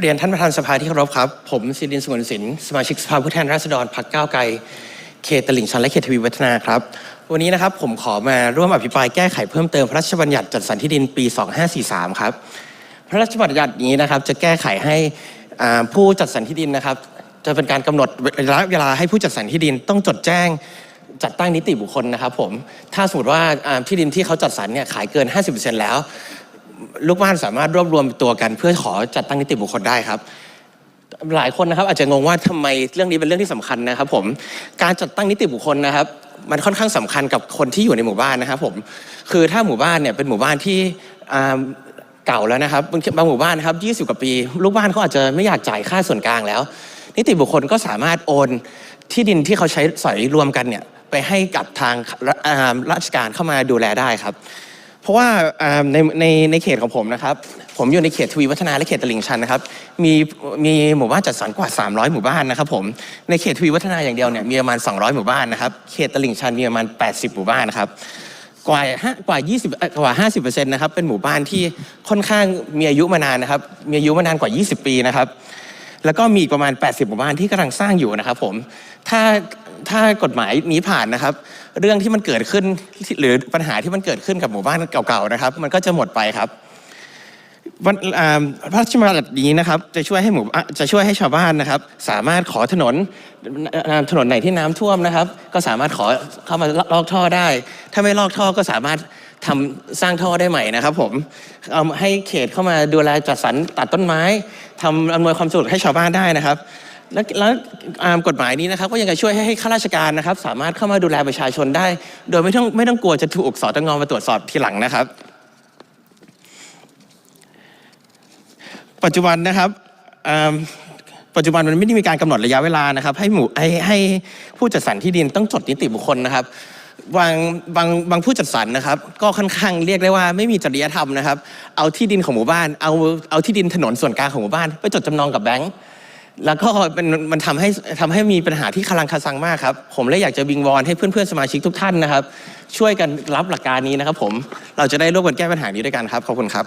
เรียนท่านประธานสภาที่เคารพครับ ผมศิรินทร์สงวนสินสมาชิกสภาผู้แทนราษฎรพรรคก้าวไกลเขตตลิ่งชันและเขตทวีวัฒนาครับ วันนี้นะครับผมขอมาร่วมอภิปรายแก้ไขเพิ่มเติมพระราชบัญญัติจัดสรรที่ดินปี 2543 ครับ พระราชบัญญัตินี้นะครับจะแก้ไขให้อ่าผู้จัดสรรที่ดินนะครับ จะเป็นการกำหนดระยะเวลาให้ผู้จัดสรรที่ดินต้องจดแจ้งจัดตั้งนิติบุคคลนะครับผมถ้าสมมติว่าอ่าที่ดินที่เขาจัดสรรเนี่ยขายเกิน 50%แล้ว ลูกบ้านสามารถรวบรวมตัวกัน เพื่อขอจัดตั้งนิติบุคคลได้ครับ หลายคนนะครับ อาจจะงงว่าทำไมเรื่องนี้เป็นเรื่องที่สำคัญนะครับ ผมการจัดตั้งนิติบุคคลนะครับ มันค่อนข้างสำคัญกับคนที่อยู่ในหมู่บ้านนะครับผมคือถ้าหมู่บ้านเนี่ยเป็นหมู่บ้านที่เก่าแล้วนะครับบางหมู่บ้านนะครับ 20 กว่าปี ลูกบ้านเขาอาจจะไม่อยากจ่ายค่าส่วนกลางแล้ว นิติบุคคลก็สามารถโอนที่ดินที่เขาใช้สอยรวมกันเนี่ยไปให้กับทางราชการเข้ามาดูแลได้ครับ ราะว่าอ่าในในในเขตของผมนะครับ ผมอยู่ในเขตทวีวัฒนาและเขตตลิ่งชันนะครับ มีมีหมู่บ้านจัดสรรกว่า 300 หมู่บ้านนะครับผมในเขตทวีวัฒนาอย่างเดียวเนี่ยมีประมาณ 200 หมู่บ้านนะครับเขตตลิ่งชันมีประมาณ 80 หมู่บ้านนะครับกว่าห้ากว่า20เอ่อกว่า 50%นะครับเป็นหมู่บ้านที่ค่อนข้างมีอายุมานานนะครับมีอายุมานานกว่า 20 ปีนะครับ แล้วก็มีอีกประมาณ 80 หมู่บ้านที่กำลังสร้างอยู่นะครับผม ถ้า ถ้ากฎหมายนี้ผ่านนะครับ เรื่องที่มันเกิดขึ้นหรือปัญหาที่มันเกิดขึ้นกับหมู่บ้านเก่าๆนะครับ มันก็จะหมดไปครับวันพระราชบัญญัตินี้นะครับจะช่วยให้หมู่จะช่วยให้ชาวบ้านนะครับ สามารถขอถนนถนนไหนที่น้ำท่วมนะครับ ก็สามารถขอเข้ามาลอกท่อได้ ถ้าไม่ลอกท่อก็สามารถทำสร้างท่อได้ใหม่นะครับ ผมเอาให้เขตเข้ามาดูแลจัดสรรตัดต้นไม้ทำอำนวยความสะดวกให้ชาวบ้านได้นะครับ แล้วแล้วอ่ากฎหมายนี้นะครับ ก็ยังจะช่วยให้ข้าราชการนะครับ สามารถเข้ามาดูแลประชาชนได้ โดยไม่ต้องไม่ต้องกลัวจะถูกสตงมาตรวจสอบทีหลังนะครับ ปัจจุบันนะครับปัจจุบันมันไม่ได้มีการกำหนดระยะเวลานะครับ ให้หมู่ให้ให้ผู้จัดสรรที่ดินต้องจดนิติบุคคลนะครับบางบางบางผู้จัดสรรนะครับ ก็ค่อนข้างเรียกได้ว่าไม่มีจริยธรรมนะครับ เอาที่ดินของหมู่บ้านเอาเอาที่ดินถนนส่วนกลางของหมู่บ้าน ไปจดจำนองกับแบงก์ แล้วก็มันมันทำให้ทำให้มีปัญหาที่คลังคาซังมากครับ ผมเลยอยากจะบิงวอนให้เพื่อนๆสมาชิกทุกท่านนะครับ ช่วยกันรับหลักการนี้นะครับ ผมเราจะได้ร่วมกันแก้ปัญหานี้ด้วยกันครับขอบคุณครับ